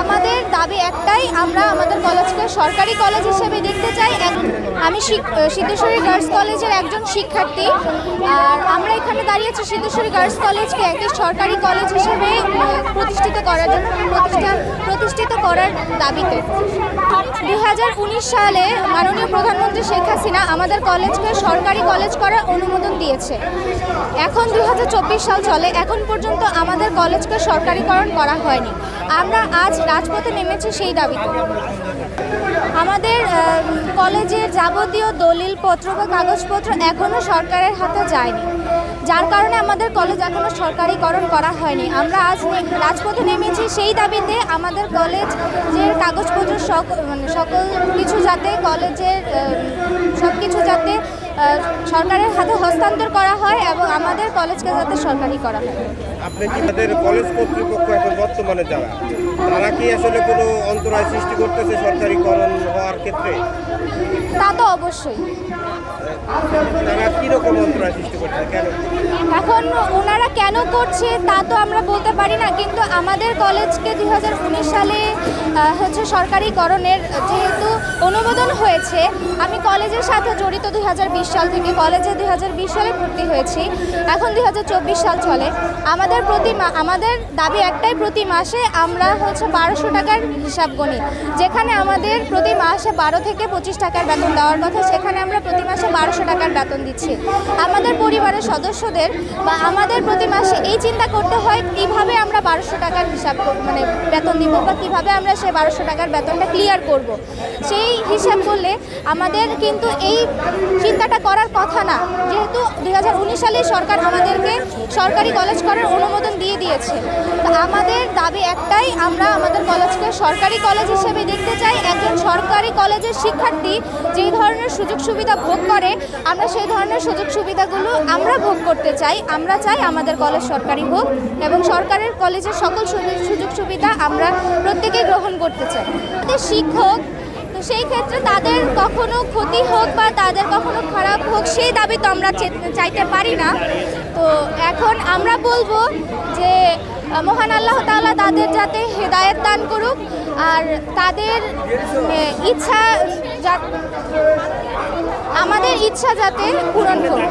আমাদের দাবি একটাই, আমরা আমাদের কলেজকে সরকারি কলেজ হিসেবে দেখতে চাই আমি সিদ্ধেশ্বরী গার্লস কলেজের একজন শিক্ষার্থী। আর আমরা এখানে দাঁড়িয়েছি সিদ্ধেশ্বরী গার্লস কলেজকে একটি সরকারি কলেজ হিসেবে প্রতিষ্ঠিত করার জন্য, প্রতিষ্ঠা, প্রতিষ্ঠিত করার দাবিতে। দু হাজার উনিশ সালে মাননীয় প্রধানমন্ত্রী শেখ হাসিনা আমাদের কলেজকে সরকারি কলেজ করার অনুমোদন দিয়েছে। এখন দু হাজার চব্বিশ সাল চলে, এখন পর্যন্ত আমাদের কলেজকে সরকারিকরণ করা হয়নি। আমরা আজ রাজপথে নেমেছি সেই দাবিতে। আমাদের কলেজের যাবতীয় দলিলপত্র বা কাগজপত্র এখনও সরকারের হাতে যায়নি। যার কারণে আমাদের কলেজ এখনও সরকারিকরণ করা হয়নি। আমরা আজ রাজপথে নেমেছি, সেই দাবিতে আমাদের কলেজ যে কাগজপত্র সক মানে সকল কিছু যাতে কলেজের সব কিছু যাতে সরকারের হাতে হস্তান্তর করা হয় এবং আমাদের কলেজকে যাতে সরকারি করা হয়। আপনি কি তাদের কলেজ কর্তৃপক্ষ এখন বর্তমানে যারা? তারা কি আসলে কোনো অন্তরায় সৃষ্টি করতেছে সরকারিকরণ হওয়ার ক্ষেত্রে? তা তো অবশ্যই। তারা কীরকম অন্তরায় সৃষ্টি করছে কেন? এখন ওনারা কেন করছে তা তো আমরা বলতে পারি না, কিন্তু আমাদের কলেজকে দুই হাজার উনিশ সালে হচ্ছে সরকারিকরণের যেহেতু অনুমোদন হয়েছে, আমি কলেজের সাথে জড়িত দুই হাজার বিশ সাল থেকে কলেজে দুই হাজার বিশ সালে ভর্তি হয়েছি, এখন দু হাজার চব্বিশ সাল চলে। আমাদের প্রতি আমাদের দাবি একটাই প্রতি মাসে আমরা হচ্ছে বারোশো টাকার হিসাব গণি। যেখানে আমাদের প্রতি মাসে বারো থেকে পঁচিশ টাকার বেতন দেওয়ার কথা, সেখানে আমরা প্রতি মাসে বারোশো টাকার বেতন দিচ্ছি। আমাদের পরিবারের সদস্যদের বা আমাদের প্রতি মাসে এই চিন্তা করতে হয়, কীভাবে আমরা বারোশো টাকার হিসাব মানে বেতন দিব বা কীভাবে আমরা সেই বারোশো টাকার বেতনটা ক্লিয়ার করব। সেই হিসাব করলে আমাদের কিন্তু এই চিন্তাটা করার কথা না। যেহেতু দু হাজার উনিশ সালে সরকার আমাদেরকে সরকারি কলেজ করার অনুমোদন দিয়ে দিয়েছে। তো আমাদের দাবি একটাই, আমরা আমাদের কলেজকে সরকারি কলেজ হিসেবে দেখতে চাই। একজন সরকারি কলেজের শিক্ষার্থী যেই ধরনের সুযোগ সুবিধা ভোগ করে, আমরা সেই ধরনের সুযোগ সুবিধাগুলো আমরা ভোগ করতে চাই। আমরা চাই আমাদের কলেজ সরকারি হোক এবং সরকারের কলেজের সকল সুযোগ সুবিধা আমরা প্রত্যেকেই গ্রহণ করতে চাই। শিক্ষক, তো সেই ক্ষেত্রে তাদের কখনো ক্ষতি হোক বা তাদের কখনো খারাপ হোক, সেই দাবি তো আমরা চাইতে পারি না। তো এখন আমরা বলব যে মহান আল্লাহ তাআলা তাদের যাতে হেদায়েত দান করুক আর তাদের ইচ্ছা আমাদের ইচ্ছা যাতে পূরণ হোক